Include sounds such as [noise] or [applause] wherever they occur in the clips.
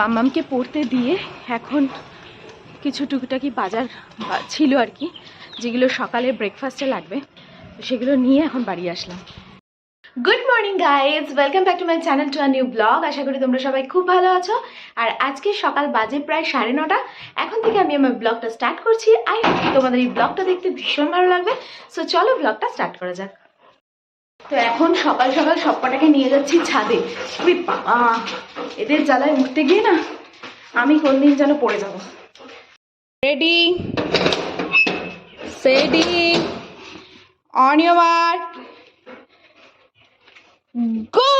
মাম্মামকে পড়তে দিয়ে এখন কিছু টুকিটাকি বাজার ছিল আর কি, যেগুলো সকালে ব্রেকফাস্টে লাগবে সেগুলো নিয়ে এখন বাড়ি আসলাম। Good morning guys welcome back to my channel to a new blog আশা করি তোমরা সবাই খুব ভালো আছো। আর আজকে সকাল বাজে প্রায় সাড়ে নটা। এখন থেকে আমি আমার ব্লগটা স্টার্ট করছি। আই তোমাদের এই ব্লগটা দেখতে ভীষণ ভালো লাগবে। সো চলো ব্লগটা স্টার্ট করা যাক। তো এখন সকাল সকাল সবকটাকে নিয়ে যাচ্ছি ছাদে। উই বাবা, এদের জ্বালায় উঠতে গিয়ে না আমি কোন দিন যেন পড়ে যাব। রেডি সেডি অন গো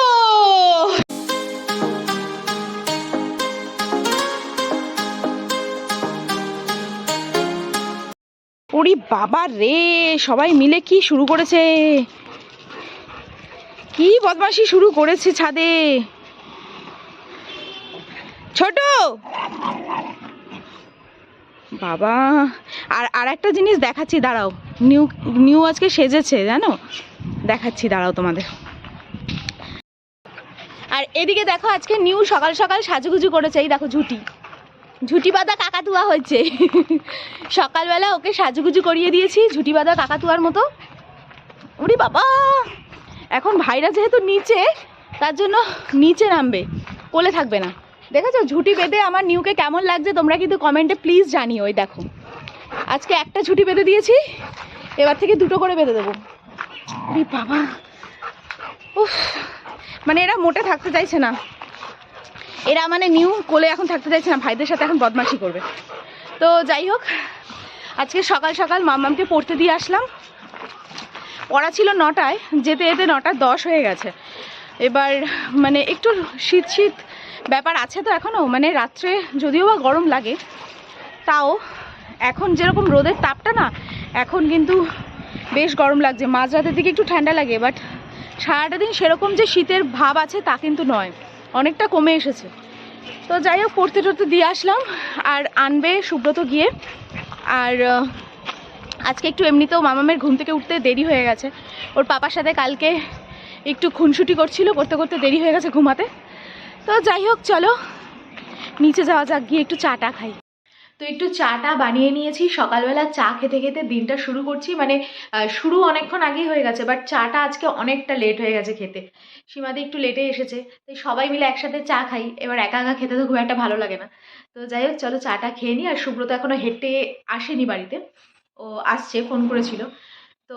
ওরে বাবা রে, সবাই মিলে কি শুরু করেছে? কি বদমাশি শুরু করেছে ছাদে? ছোট! বাবা, আর আর একটা জিনিস দেখাচ্ছি, দাঁড়াও। নিউ নিউ আজকে সেজেছে, জানো? দেখাচ্ছি, দাঁড়াও তোমাদের। আর এদিকে দেখো, আজকে নিউ সকাল সকাল সাজুগুজু করেছে, এই দেখো ঝুটি। ঝুটি বাঁধা কাকাতুয়া হয়েছে। সকালবেলা ওকে সাজুগুজু করিয়ে দিয়েছি ঝুটি বাঁধা কাকাতুয়ার মতো। ওরে বাবা! এখন ভাইরা যেহেতু নিচে, তার জন্য নিচে নামবে, কোলে থাকবে না। দেখেছ, ঝুটি বেঁধে আমার নিউকে কেমন লাগছে তোমরা কিন্তু কমেন্টে প্লিজ জানিও ওই দেখো। আজকে একটা ঝুটি বেঁধে দিয়েছি, এবার থেকে দুটো করে বেঁধে দেবো। বাবা। উফ মানে এরা মোটে থাকতে চাইছে না। এরা মানে নিউ কোলে এখন থাকতে চাইছে না, ভাইদের সাথে এখন বদমাশি করবে। তো যাই হোক, আজকে সকাল সকাল মামামকে পড়তে দিয়ে আসলাম। পড়া ছিল নটায়, যেতে যেতে নটা দশ হয়ে গেছে। এবার মানে একটু শীত শীত ব্যাপার আছে তো এখনও মানে রাত্রে যদিও বা গরম লাগে, তাও এখন যেরকম রোদের তাপটা না, এখন কিন্তু বেশ গরম লাগছে। মাঝরাতের দিকে একটু ঠান্ডা লাগে বাট সারাটা দিন সেরকম যে শীতের ভাব আছে তা কিন্তু নয়। অনেকটা কমে এসেছে। তো যাই হোক, পড়তে টড়তে দিয়ে আসলাম, আর আনবে সুব্রত গিয়ে। আর আজকে একটু এমনিতেও মামামের ঘুম থেকে উঠতে দেরি হয়ে গেছে। ওর পাপার সাথে কালকে একটু খুনসুটি করছিল, করতে করতে দেরি হয়ে গেছে ঘুমাতে। তো যাই হোক, চলো, নিচে যাওয়া যাক, গিয়ে একটু চাটা খাই। তো একটু চাটা বানিয়ে নিয়েছি, সকালবেলা চা খেতে খেতে দিনটা শুরু করছি মানে শুরু অনেকক্ষণ আগেই হয়ে গেছে বাট চাটা আজকে অনেকটা লেট হয়ে গেছে খেতে। সীমাদি একটু লেটে এসেছে, তাই সবাই মিলে একসাথে চা খাই, এবার একা একা খেতে তো খুব একটা ভালো লাগে না। তো যাই হোক, চলো চাটা খেয়ে নিই, আর সুব্রত এখনও হেঁটে আসেনি বাড়িতে। ও আসছে ফোন করেছিল। তো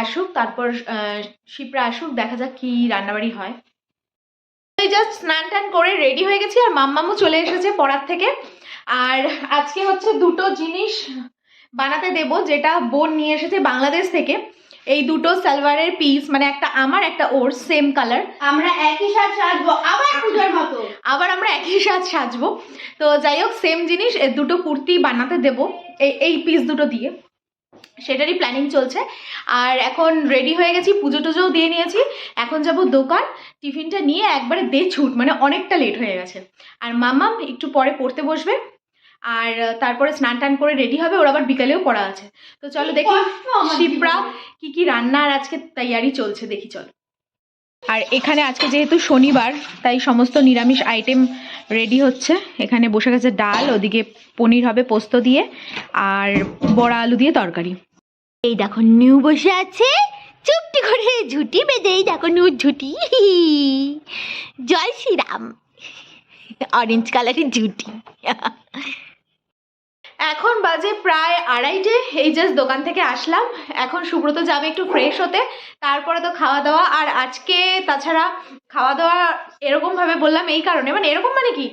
আসুক তারপর শিপ্রা আসুক দেখা যাক কি রান্নাবাড়ি হয়। এই জাস্ট স্নান টান করে রেডি হয়ে গেছি আর মাম্মামও চলে এসেছে পড়ার থেকে। আর আজকে হচ্ছে দুটো জিনিস বানাতে দেব যেটা বোন নিয়ে এসেছে বাংলাদেশ থেকে। এই দুটো সালোয়ারের পিস মানে একটা আমার একটা ওর সেম কালার আমরা একই সাথে সাজবো আবার পূজার মতো। আবার আমরা একই সাথ সাজবো। তো যাই হোক সেম জিনিস দুটো কুর্তি বানাতে দেব এই এই পিস দুটো দিয়ে। সেটারই প্ল্যানিং চলছে। আর এখন রেডি হয়ে গেছি পুজো টুজোও দিয়ে নিয়েছি। এখন যাব দোকান। টিফিনটা নিয়ে একবারে দে ছুট মানে অনেকটা লেট হয়ে গেছে। আর মাম্মাম একটু পরে পড়তে বসবে। আর তারপরে স্নান টান করে রেডি হবে ওর আবার বিকালেও পড়া আছে। তো চলো দেখি জীবনে। কি কি রান্নার আজকে তৈয়ারি চলছে দেখি চলো। আর এখানে আজকে যেহেতু শনিবার তাই সমস্ত নিরামিষ আইটেম রেডি হচ্ছে। এখানে বসে গেছে ডাল ওদিকে পনির হবে পোস্ত দিয়ে আর বড়া আলু দিয়ে তরকারি। এই দেখো নিউ বসে আছে। চুপটি করে ঝুটি বেঁধে এই দেখো নিউ ঝুটি। জয় শ্রীরাম। অরেঞ্জ কালারের ঝুটি। এখন বাজে প্রায় আড়াইটে। এই জাস্ট দোকান থেকে আসলাম। এখন সুব্রত যাবে একটু ফ্রেশ হতে। তারপরে তো খাওয়া দাওয়া। আর আজকে তাছাড়া খাওয়া দাওয়া এরকমভাবে বললাম এই কারণে। মানে এরকম মানে কি?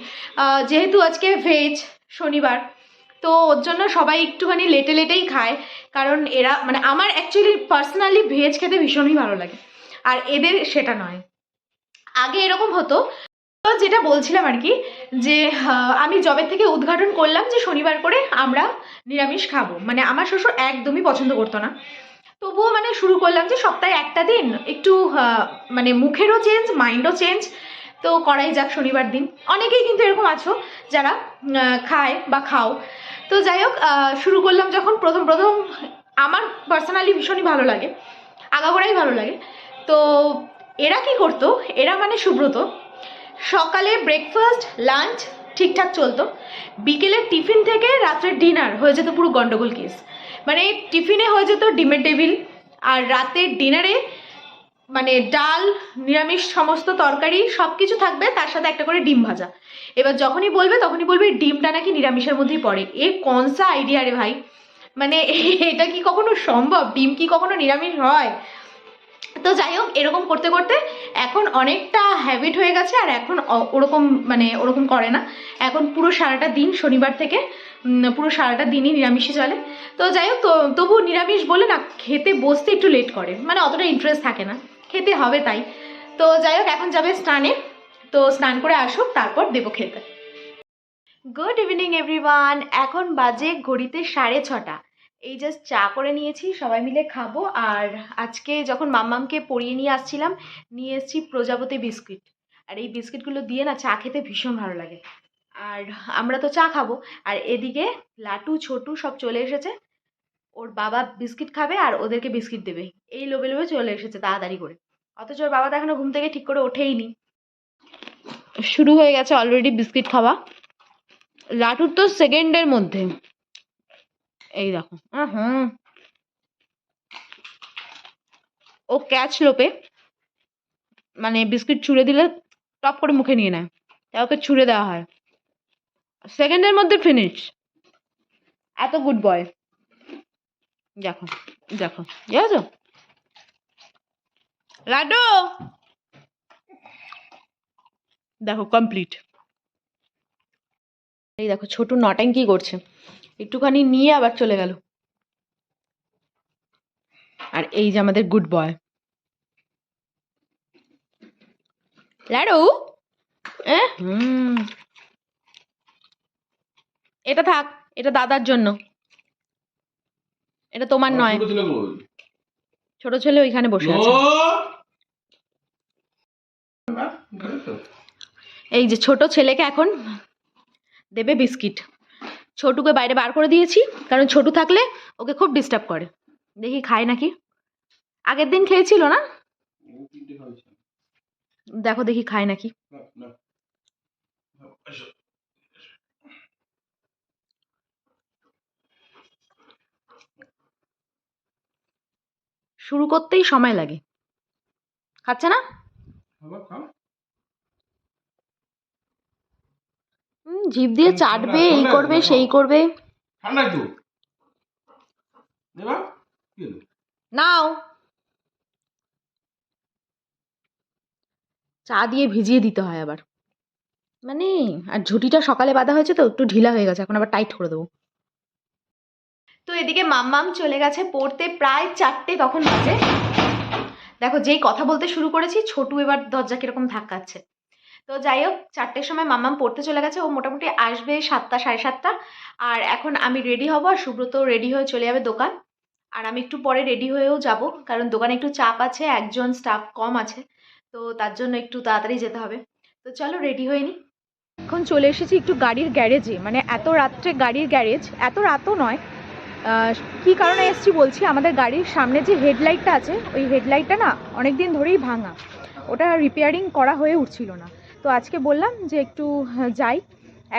যেহেতু আজকে ভেজ শনিবার। তো ওর জন্য সবাই একটুখানি লেটে লেটেই খায়। কারণ এরা মানে আমার অ্যাকচুয়ালি পার্সোনালি ভেজ খেতে ভীষণই ভালো লাগে। আর এদের সেটা নয়। আগে এরকম হতো। তো যেটা বলছিলাম আর কি, যে আমি জবে থেকে উদ্ঘাটন করলাম যে শনিবার করে আমরা নিরামিষ খাব। মানে আমার শ্বশুর একদমই পছন্দ করতো না। তবুও মানে শুরু করলাম যে সপ্তাহে একটা দিন একটু মানে মুখেরও চেঞ্জ মাইন্ডও চেঞ্জ তো করাই যাক শনিবার দিন। অনেকেই কিন্তু এরকম আছো যারা খায় বা খাও। তো যাই হোক শুরু করলাম যখন প্রথম প্রথম আমার পার্সোনালি ভীষণই ভালো লাগে, আগাগোড়াই ভালো লাগে। তো এরা কি করতো? এরা মানে সুব্রত, সকালে ব্রেকফাস্ট লাঞ্চ ঠিকঠাক চলতো। বিকেলের টিফিন থেকে রাত্রের ডিনার হয়ে যেত পুরো গন্ডগোল কেস মানে টিফিনে হয়ে যেত ডিমের টেবিল, আর রাতের ডিনারে মানে ডাল, নিরামিষ সমস্ত তরকারি সব কিছু থাকবে তার সাথে একটা করে ডিম ভাজা। এবার যখনই বলবে, তখনই বলবে ডিমটা নাকি নিরামিষের মধ্যেই পড়ে। এ কনসা আইডিয়া রে ভাই? মানে [laughs] এটা কি কখনো সম্ভব? ডিম কি কখনো নিরামিষ হয়? তো যাই হোক, এরকম করতে করতে এখন অনেকটা হ্যাবিট হয়ে গেছে আর এখন ওরকম মানে ওরকম করে না। এখন পুরো সারাটা দিন শনিবার থেকে পুরো সারাটা দিনই নিরামিষই চলে। তো যাই হোক, তো তবু নিরামিষ বলে না, খেতে বসতে একটু লেট করে। মানে অতটা ইন্টারেস্ট থাকে না। খেতে হবে তাই। তো যাই হোক, এখন যাবে স্নানে। তো স্নান করে আসুক, তারপর দেবো খেতে। গুড ইভিনিং এভরিওয়ান এখন বাজে ঘড়িতে সাড়ে ছটা। এই জাস্ট চা করে নিয়েছি, সবাই মিলে খাব। আর আজকে যখন মাম্মামকে পরিয়ে নিয়ে আসছিলাম, নিয়ে এসেছি প্রজাপতি বিস্কিট। আর এই বিস্কিটগুলো দিয়ে না চা খেতে ভীষণ ভালো লাগে। আর আমরা তো চা খাব। আর এদিকে লাটু, ছোটু সব চলে এসেছে। ওর বাবা বিস্কিট খাবে আর ওদেরকে বিস্কিট দেবে। এই লোভে লোভে চলে এসেছে তাড়াতাড়ি করে। অথচ ওর বাবা তো এখনও ঘুম থেকে ঠিক করে ওঠেইনি। শুরু হয়ে গেছে অলরেডি বিস্কিট খাওয়া। লাটুর তো সেকেন্ডের মধ্যে। এই দেখো। হুম ও ক্যাচ লোপে। মানে বিস্কিট ছুঁড়ে দিলে টপ করে মুখে নিয়ে নেয়। তাই ওকে ছুঁড়ে দেওয়া হয়। সেকেন্ডের মধ্যে ফিনিশ এত গুড বয় দেখো দেখো আছে লাড্ডু! দেখো কমপ্লিট এই দেখো ছোট নটাঙ্কি করছে? একটুখানি নিয়ে আবার চলে গেল। আর এই যে আমাদের গুড বয় লাডু হুম। এটা থাক, এটা দাদার জন্য। এটা তোমার নয়। ছোট ছেলে ওইখানে বসে আছে। এই যে ছোট ছেলেকে এখন দেবে বিস্কিট। ছোটুকে বাইরে বার করে দিয়েছি কারণ ছোটু থাকলে ওকে খুব ডিস্টার্ব করে। দেখি খায় নাকি? আগের দিন খেয়েছিল না। দেখো দেখি খায় নাকি না, না। না, এসো। শুরু করতেই সময় লাগে। খাচ্ছে না? জিভ দিয়ে চাটবে এই করবে সেই করবে? নাও। চা দিয়ে ভিজিয়ে দিতে হয় আবার। মানে আর ঝুটিটা সকালে বাঁধা হয়েছে তো একটু ঢিলা হয়ে গেছে এখন আবার টাইট করে দেবো। তো এদিকে মাম্মাম চলে গেছে পড়তে প্রায় চারটে তখন বাজে। দেখো, যেই কথা বলতে শুরু করেছি, ছোটু এবার দরজা কীরকম ধাক্কাচ্ছে। তো যাই হোক, চারটের সময় মাম্মাম পড়তে চলে গেছে, ও মোটামুটি আসবে সাতটা, সাড়ে সাতটা। আর এখন আমি রেডি হব, আর সুব্রত রেডি হয়ে চলে যাবে দোকান। আর আমি একটু পরে রেডি হয়েও যাব, কারণ দোকানে একটু চাপ আছে, একজন স্টাফ কম আছে, তো তার জন্য একটু তাড়াতাড়ি যেতে হবে। তো চলো, রেডি হয়ে নি। এখন চলে এসেছি একটু গাড়ির গ্যারেজে মানে এত রাত্রে গাড়ির গ্যারেজ, এত রাতও নয় কি কারণে এসছি বলছি, আমাদের গাড়ির সামনে যে হেডলাইটটা আছে, ওই হেডলাইটটা না অনেক দিন ধরেই ভাঙা। ওটা রিপেয়ারিং করা হয়ে উঠছিল না। তো আজকে বললাম যে একটু যাই।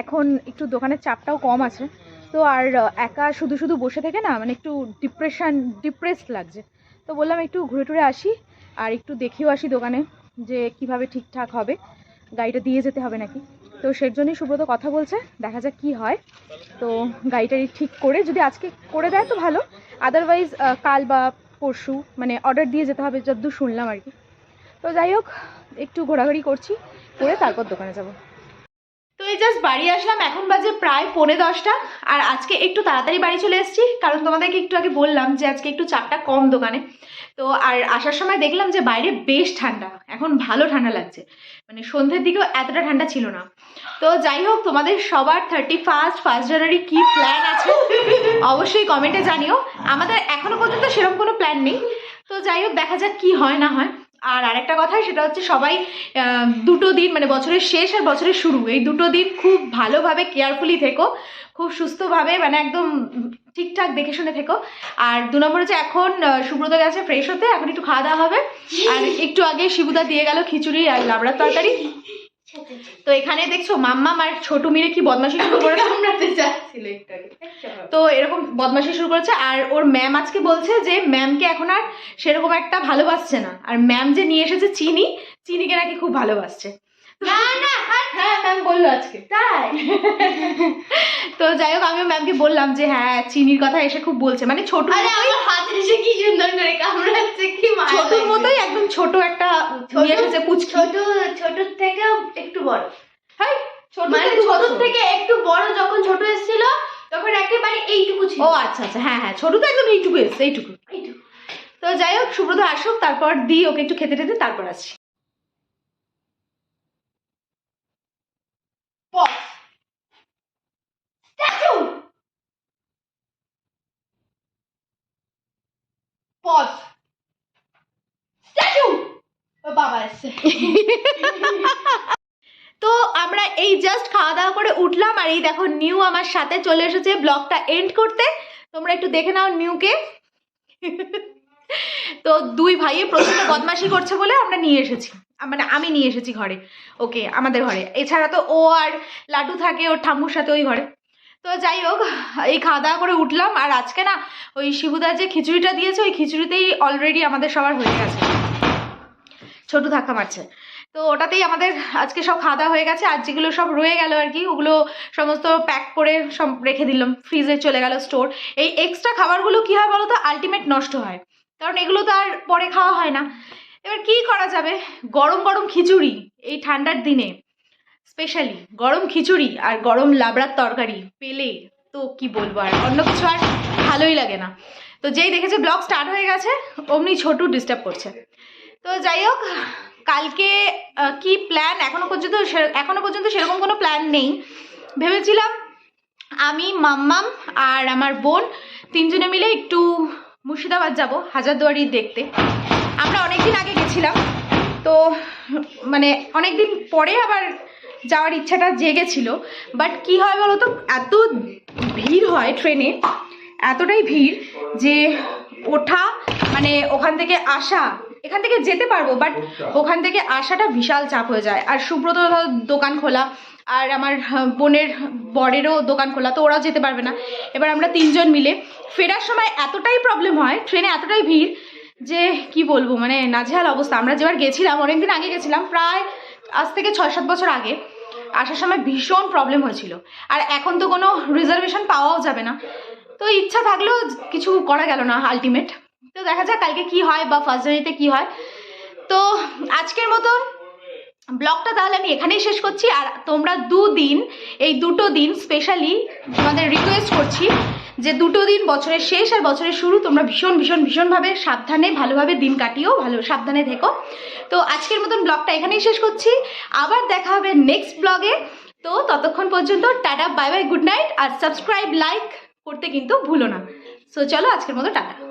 এখন একটু দোকানের চাপটাও কম আছে। তো আর একা শুধু শুধু বসে থেকে না মানে একটু ডিপ্রেশন ডিপ্রেসড লাগছে। তো বললাম একটু ঘুরে টুরে আসি, আর একটু দেখেও আসি দোকানে যে কীভাবে ঠিকঠাক হবে। গাড়িটা দিয়ে যেতে হবে নাকি? তো সের জন্যই সুব্রত কথা বলছে, দেখা যাক কি হয়। তো গাড়িটা ঠিক করে, যদি আজকে করে দেয় তো ভালো। আদারওয়াইজ কাল বা পরশু মানে অর্ডার দিয়ে যেতে হবে যদ্দূর শুনলাম আর কি। তো যাই হোক, একটু ঘোরাঘুরি করছি, করে তারপর দোকানে যাব। তো এই জাস্ট বাড়ি আসলাম, এখন বাজে প্রায় পৌনে দশটা। আর আজকে একটু তাড়াতাড়ি বাড়ি চলে এসেছি, কারণ তোমাদেরকে একটু আগে বললাম যে আজকে একটু চাপটা কম দোকানে। তো আর আসার সময় দেখলাম যে বাইরে বেশ ঠান্ডা, এখন ভালো ঠান্ডা লাগছে। মানে সন্ধ্যের দিকেও এতটা ঠান্ডা ছিল না। তো যাই হোক, তোমাদের সবার থার্টি ফার্স্ট ফার্স্ট জানুয়ারি কী প্ল্যান আছে? অবশ্যই কমেন্টে জানিও। আমাদের এখনও পর্যন্ত সেরকম কোনো প্ল্যান নেই। তো যাই হোক, দেখা যাক কি হয়, না হয়। আর আরেকটা কথা সেটা হচ্ছে সবাই দুটো দিন মানে বছরের শেষ আর বছরের শুরু, এই দুটো দিন খুব ভালোভাবে কেয়ারফুলি থেকো। খুব সুস্থভাবে মানে একদম ঠিকঠাক দেখে শুনে থেকো। আর দু নম্বর হচ্ছে এখন সুব্রত গেছে ফ্রেশ হতে এখন একটু খাওয়া দাওয়া হবে। আর একটু আগে শিবুদা দিয়ে গেল খিচুড়ি আর লাবড়ার তরকারি। তো এখানে দেখছ মাম্মা আর ছোটু মিলে কি বদমাশি শুরু করেছে? তো এরকম বদমাশি শুরু করেছে। আর ওর ম্যাম আজকে বলছে যে ম্যামকে এখন আর সেরকম একটা ভালোবাসছে না। আর ম্যাম যে নিয়ে এসেছে চিনি চিনিকে নাকি খুব ভালোবাসছে। না না হ্যাঁ ম্যাম বলল আজকে। তাই? তো যাই হোক আমিও ম্যামকে বললাম যে হ্যাঁ চিনির কথা এসে খুব বলছে। মানে ছোট আরে আমার হাতে এসে কি সুন্দর করে কামড়াচ্ছে কি মায়া ছোটর মতোই একদম ছোট একটা নিয়ে এসেছে পুচকি। ছোট ছোট থেকেও একটু বড়। হ্যাঁ ছোট মানে ছোট থেকে একটু বড় যখন ছোট এসেছিল তখন একেবারে এইটুকু ছিল। ও আচ্ছা আচ্ছা হ্যাঁ হ্যাঁ ছোট তো একদম এইটুকু এসছে এইটুকু। এইটুকু। তো যাই হোক সুব্রত আসুক তারপর দিই ওকে একটু খেতে টেতে তারপর আসি স্ট্যাচু ও বাবা এসছে। [laughs] তো আমরা এই জাস্ট খাওয়া দাওয়া করে উঠলাম আর এই দেখো নিউ আমার সাথে চলে এসেছে ব্লগটা এন্ড করতে। তোমরা একটু দেখে নাও নিউকে। [laughs] তো দুই ভাইয়ে প্রচণ্ড বদমাশি করছে বলে আমরা নিয়ে এসেছি। মানে আমি নিয়ে এসেছি ঘরে, ওকে, আমাদের ঘরে। এছাড়া তো ও আর লাডু থাকে ওর ঠাম্মুর সাথে ওই ঘরে। তো যাই হোক, এই খাওয়া দাওয়া করে উঠলাম, আর আজকে না, ওই শিবুদা যে খিচুড়িটা দিয়েছে, ওই খিচুড়িতেই অলরেডি আমাদের সবার হয়ে গেছে। ছোটু ধাক্কা মারছে। তো ওটাতেই আমাদের আজকে সব খাওয়া দাওয়া হয়ে গেছে, আর যেগুলো সব রয়ে গেল আর কি, ওগুলো সমস্ত প্যাক করে সব রেখে দিলাম ফ্রিজে চলে গেল স্টোর এই এক্সট্রা খাবারগুলো কী হয় বলো তো আলটিমেট নষ্ট হয়। কারণ এগুলো তো আর পরে খাওয়া হয় না। এবার কি করা যাবে? গরম গরম খিচুড়ি এই ঠান্ডার দিনে স্পেশালি গরম খিচুড়ি আর গরম লাবড়ার তরকারি পেলে তো কি বলব আর, অন্য কিছু আর ভালোই লাগে না। তো যেই দেখেছে ব্লগ স্টার্ট হয়ে গেছে, অমনি ছোটু ডিস্টার্ব করছে। তো যাই হোক, কালকে কি প্ল্যান এখনও পর্যন্ত এখনও পর্যন্ত সেরকম কোনো প্ল্যান নেই। ভেবেছিলাম আমি, মাম্মাম আর আমার বোন তিনজনে মিলে একটু মুর্শিদাবাদ যাব, হাজারদুয়ারি দেখতে। আমরা অনেক দিন আগে গেছিলাম। তো মানে অনেক দিন পরে আবার যাওয়ার ইচ্ছাটা জেগেছিল। বাট কি হয় বলো তো, এত ভিড় হয় ট্রেনে, এতটাই ভিড় যে ওঠা মানে ওখান থেকে আসা, এখান থেকে যেতে পারব, বাট ওখান থেকে আসাটা বিশাল চাপ হয়ে যায়। আর সুব্রত দোকান খোলা, আর আমার বোনের বরেরও দোকান খোলা, তো ওরাও যেতে পারবে না। এবার আমরা তিনজন মিলে, ফেরার সময় এতটাই প্রবলেম হয়, ট্রেনে এতটাই ভিড় যে কি বলব মানে নাজেহাল অবস্থা। আমরা যেবার গেছিলাম, অনেকদিন আগে গেছিলাম, প্রায় আজ থেকে ছয় সাত বছর আগে, আসার সময় ভীষণ প্রবলেম হয়েছিল। আর এখন তো কোনো রিজার্ভেশন পাওয়াও যাবে না। তো ইচ্ছা থাকলেও কিছু করা গেল না আলটিমেট তো দেখা যাক কালকে কি হয় বা ফার্স্ট জার্নিতে কি হয়। তো আজকের মতো ব্লগটা তাহলে আমি এখানেই শেষ করছি। আর তোমরা দুদিন, এই দুটো দিন স্পেশালি তোমাদের রিকোয়েস্ট করছি যে দুটো দিন বছরের শেষ আর বছরের শুরু তোমরা ভীষণ ভীষণ, ভীষণভাবে সাবধানে, ভালোভাবে দিন কাটিও, ভালো, সাবধানে থেকো। তো আজকের মতন ব্লগটা এখানেই শেষ করছি। আবার দেখা হবে নেক্সট ব্লগে তো ততক্ষণ পর্যন্ত tata bye bye good night আর সাবস্ক্রাইব লাইক করতে কিন্তু ভুলো না। সো চলো আজকের মতো টাটা।